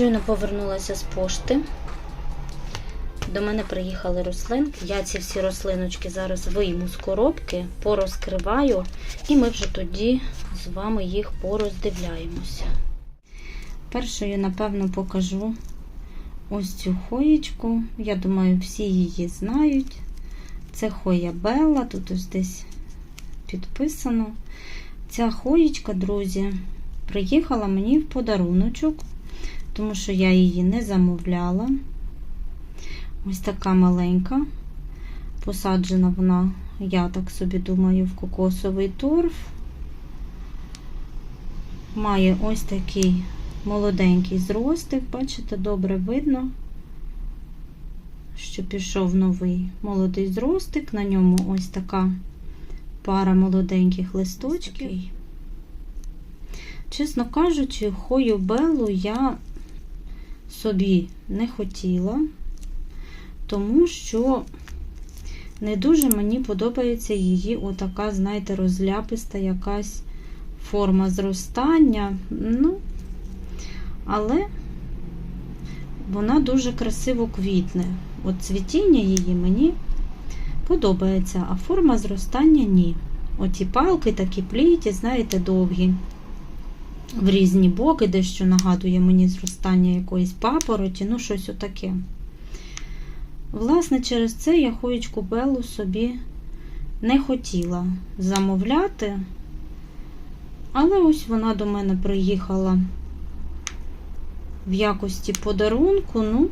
Щойно повернулася з пошти. До мене приїхали рослинки. Я ці всі рослиночки зараз вийму з коробки, порозкриваю, і ми вже тоді з вами їх пороздивляємося. Першою, напевно, покажу ось цю хоєчку. Я думаю, всі її знають. Це хоя Белла, тут ось десь підписано. Ця хоєчка, друзі, приїхала мені в подаруночок, тому що я її не замовляла. Ось така маленька. Посаджена вона, я так собі думаю, в кокосовий торф. Має ось такий молоденький зростик, бачите, добре видно, що пішов новий молодий зростик, на ньому ось така пара молоденьких листочків. Чесно кажучи, хою белу я собі не хотіла, тому що не дуже мені подобається її отака, знаєте, розляписта якась форма зростання. Ну, але вона дуже красиво квітне. От цвітіння її мені подобається, а форма зростання ні. Оті палки такі пліті, знаєте, довгі, в різні боки, дещо нагадує мені зростання якоїсь папороті, ну, щось отаке. Власне, через це я хоєчку Белу собі не хотіла замовляти, але ось вона до мене приїхала в якості подарунку. Ну,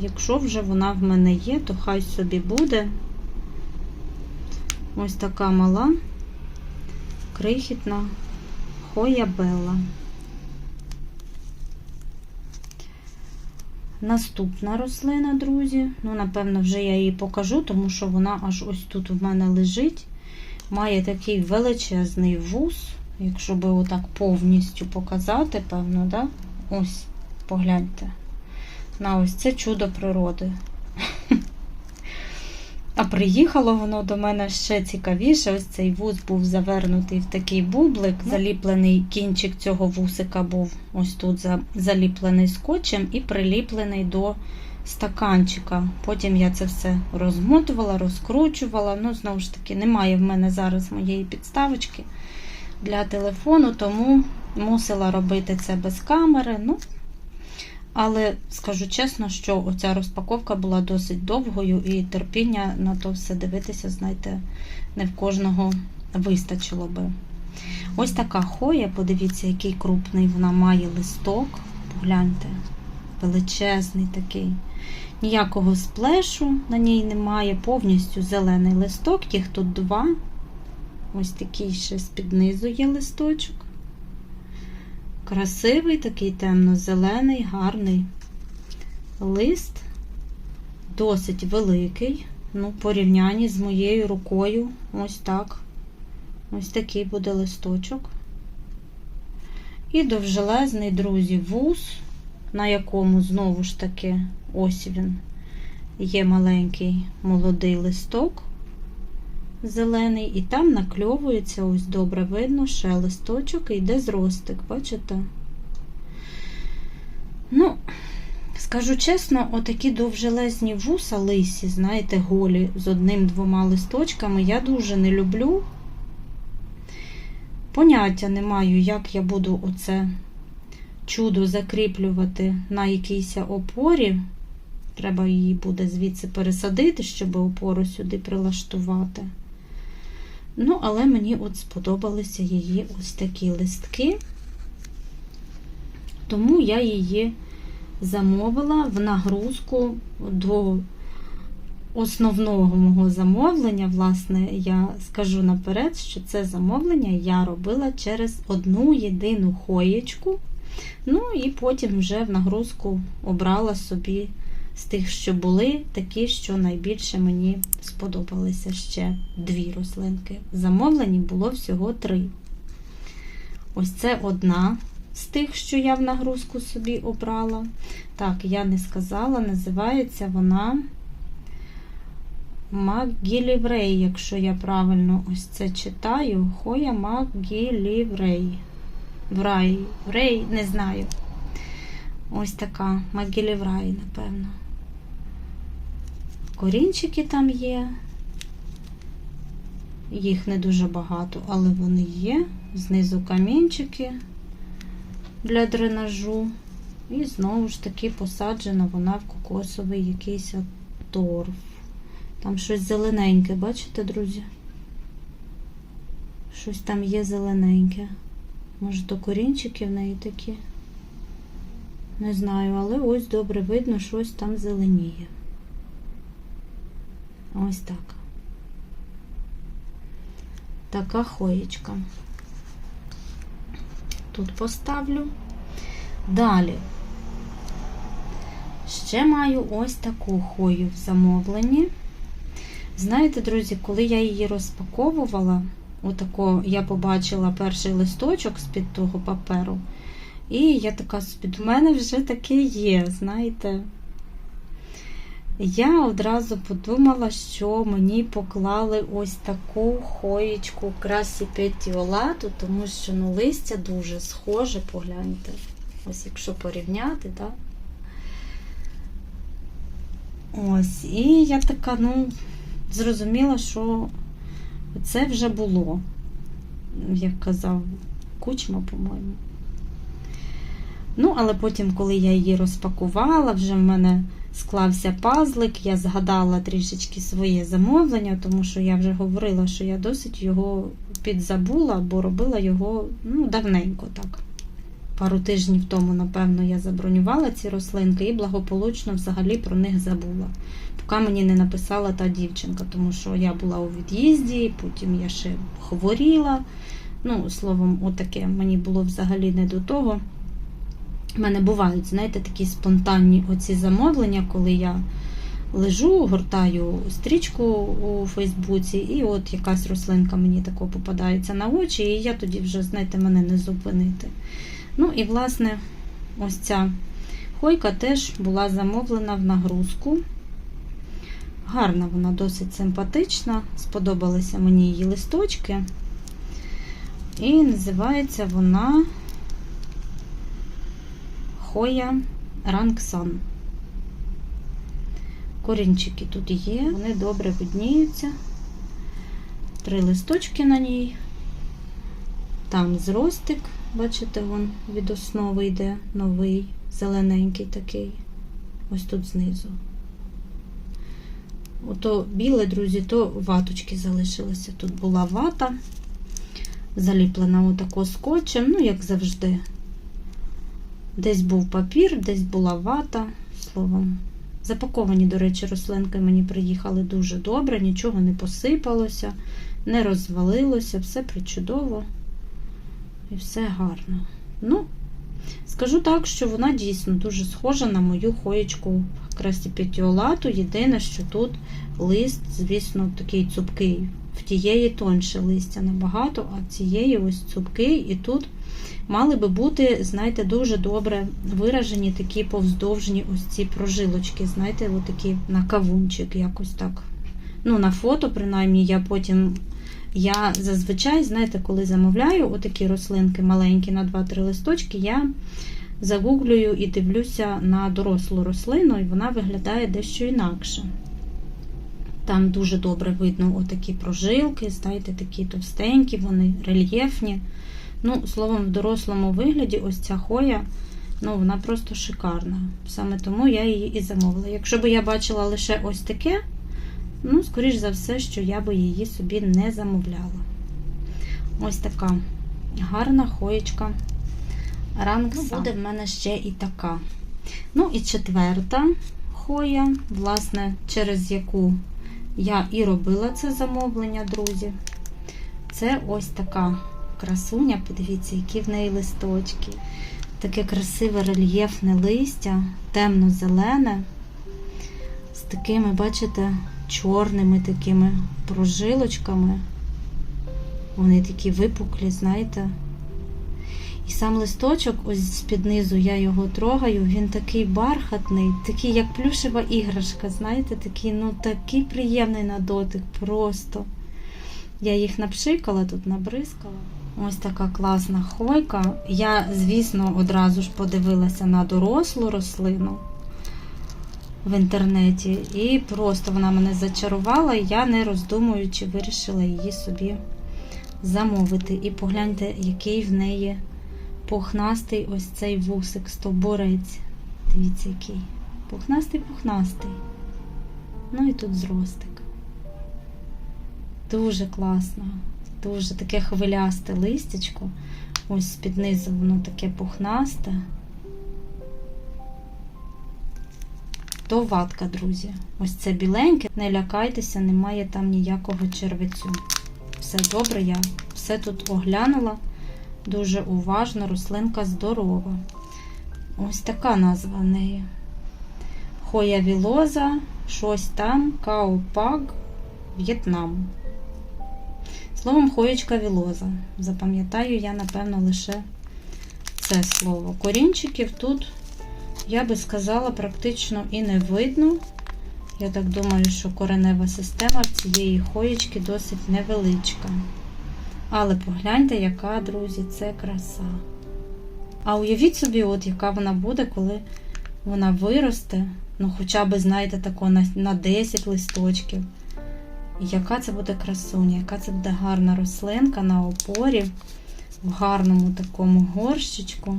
якщо вже вона в мене є, то хай собі буде. Ось така мала, крихітна хоя Белла. Наступна рослина, друзі. Ну, напевно, вже я її покажу, тому що вона аж ось тут у мене лежить. Має такий величезний вуз, якщо би отак повністю показати, певно, да? Ось, погляньте. На ось це чудо природи. А приїхало воно до мене ще цікавіше. Ось цей вуз був завернутий в такий бублик. Заліплений кінчик цього вусика був ось тут заліплений скотчем і приліплений до стаканчика. Потім я це все розмотувала, розкручувала. Ну, знову ж таки, немає в мене зараз моєї підставочки для телефону, тому мусила робити це без камери. Ну, але скажу чесно, що оця розпаковка була досить довгою, і терпіння на то все дивитися, знаєте, не в кожного вистачило би. Ось така хоя, подивіться, який крупний вона має листок. Погляньте, величезний такий. Ніякого сплешу на ній немає, повністю зелений листок, їх тут два. Ось такий ще з-під низу є листочок. Красивий, такий темно-зелений, гарний лист, досить великий. Ну, порівнянні з моєю рукою, ось так. Ось такий буде листочок. І довжелезний, друзі, вуз, на якому, знову ж таки, ось він, є маленький молодий листок зелений, і там накльовується, ось добре видно, ще листочок і йде зростик, бачите? Ну, скажу чесно, отакі довжелезні вуса лисі, знаєте, голі з одним-двома листочками, я дуже не люблю. Поняття не маю, як я буду оце чудо закріплювати на якійсь опорі. Треба її буде звідси пересадити, щоб опору сюди прилаштувати. Ну, але мені от сподобалися її ось такі листки, тому я її замовила в нагрузку до основного мого замовлення. Власне, я скажу наперед, що це замовлення я робила через одну єдину хоєчку. Ну, і потім вже в нагрузку обрала собі з тих, що були, такі, що найбільше мені сподобалися ще дві рослинки. Замовлені було всього три. Ось це одна з тих, що я в нагрузку собі обрала. Так, я не сказала, називається вона Макгіліврей, якщо я правильно ось це читаю. Хоя Макгіліврей. Врай, Врей, не знаю. Ось така Макгіліврай, напевно. Корінчики там є. Їх не дуже багато, але вони є. Знизу камінчики для дренажу. І знову ж таки посаджена вона в кокосовий якийсь торф. Там щось зелененьке, бачите, друзі? Щось там є зелененьке. Може, то корінчики в неї такі. Не знаю, але ось добре видно, щось там зеленіє. Ось так. Така хоєчка. Тут поставлю. Далі. Ще маю ось таку хою в замовленні. Знаєте, друзі, коли я її розпаковувала, отако я побачила перший листочок з-під того паперу. І я така у мене вже таке є, знаєте. Я одразу подумала, що мені поклали ось таку хоєчку красі петіолату, тому що ну, листя дуже схоже, погляньте. Ось якщо порівняти, так? Ось, і я така, ну, зрозуміла, що це вже було, як казав кучма, по-моєму. Ну, але потім, коли я її розпакувала, вже в мене склався пазлик, я згадала трішечки своє замовлення, тому що я вже говорила, що я досить його підзабула, бо робила його ну, давненько так. Пару тижнів тому, напевно, я забронювала ці рослинки і благополучно взагалі про них забула. Поки мені не написала та дівчинка, тому що я була у від'їзді, потім я ще хворіла. Ну, словом, отаке мені було взагалі не до того. У мене бувають, знаєте, такі спонтанні оці замовлення, коли я лежу, гортаю стрічку у Фейсбуці, і от якась рослинка мені тако попадається на очі, і я тоді вже, знаєте, мене не зупинити. Ну і, власне, ось ця хойка теж була замовлена в нагрузку. Гарна вона, досить симпатична. Сподобалися мені її листочки. І називається вона Хоя Рангсан. Корінчики тут є, вони добре видніються. Три листочки на ній. Там зростик, бачите, вон від основи йде новий, зелененький такий. Ось тут знизу. Ото біле, друзі, то ваточки залишилися. Тут була вата, заліплена отако скотчем, ну, як завжди. Десь був папір, десь була вата, словом. Запаковані, до речі, рослинки мені приїхали дуже добре, нічого не посипалося, не розвалилося, все причудово і все гарно. Ну, скажу так, що вона дійсно дуже схожа на мою хоєчку красіпетіолату. Єдине, що тут лист, звісно, такий цупкий. В тієї тонше листя набагато, а цієї ось цупкий, і тут мали би бути, знаєте, дуже добре виражені такі повздовжні ось ці прожилочки, знаєте, такі на кавунчик, якось так. Ну, на фото, принаймні, я потім. Я зазвичай, знаєте, коли замовляю отакі рослинки маленькі на 2-3 листочки, я загуглюю і дивлюся на дорослу рослину, і вона виглядає дещо інакше. Там дуже добре видно отакі прожилки, знаєте, такі товстенькі, вони рельєфні. Ну, словом, в дорослому вигляді, ось ця хоя, ну, вона просто шикарна. Саме тому я її і замовила. Якщо б я бачила лише ось таке, ну, скоріш за все, що я би її собі не замовляла. Ось така гарна хоєчка. Ранкса. Ну, буде в мене ще і така. Ну, і четверта хоя, власне, через яку я і робила це замовлення, друзі. Це ось така красуня, подивіться, які в неї листочки. Таке красиве рельєфне листя, темно-зелене, з такими, бачите, чорними такими прожилочками. Вони такі випуклі, знаєте. І сам листочок, ось з-під низу я його трогаю, він такий бархатний, такий, як плюшева іграшка, знаєте, такий, ну такий приємний на дотик, просто. Я їх напшикала, тут набризкала. Ось така класна хойка. Я, звісно, одразу ж подивилася на дорослу рослину в інтернеті, і просто вона мене зачарувала, і я, не роздумуючи, вирішила її собі замовити. І погляньте, який в неї пухнастий ось цей вусик, стовбурець. Дивіться, який. Пухнастий-пухнастий. Ну і тут зростик. Дуже класно. Дуже таке хвилясте листячко. Ось під низу воно таке пухнасте. То ватка, друзі. Ось це біленьке. Не лякайтеся, немає там ніякого червецю. Все добре, я все тут оглянула. Дуже уважно, рослинка здорова. Ось така назва в неї. Хоя Вілоза, щось там, Каопаг, В'єтнам. Словом, хоєчка вілоза. Запам'ятаю я, напевно, лише це слово. Корінчиків тут, я би сказала, практично і не видно. Я так думаю, що коренева система в цієї хоєчки досить невеличка. Але погляньте, яка, друзі, це краса. А уявіть собі, от яка вона буде, коли вона виросте, ну хоча б, знаєте, тако на, на 10 листочків. І яка це буде красуня, яка це буде гарна рослинка на опорі, в гарному такому горщичку.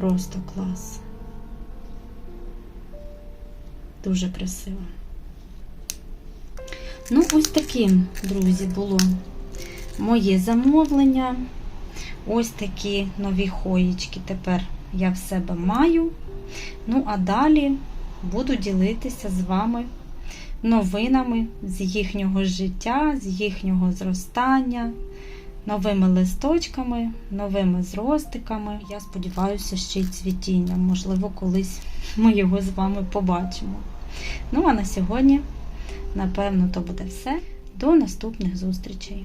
Просто клас. Дуже красиво. Ну, ось таким, друзі, було моє замовлення. Ось такі нові хоєчки тепер я в себе маю. Ну, а далі буду ділитися з вами новинами з їхнього життя, з їхнього зростання, новими листочками, новими зростиками. Я сподіваюся, ще й цвітінням. Можливо, колись ми його з вами побачимо. Ну, а на сьогодні, напевно, то буде все. До наступних зустрічей!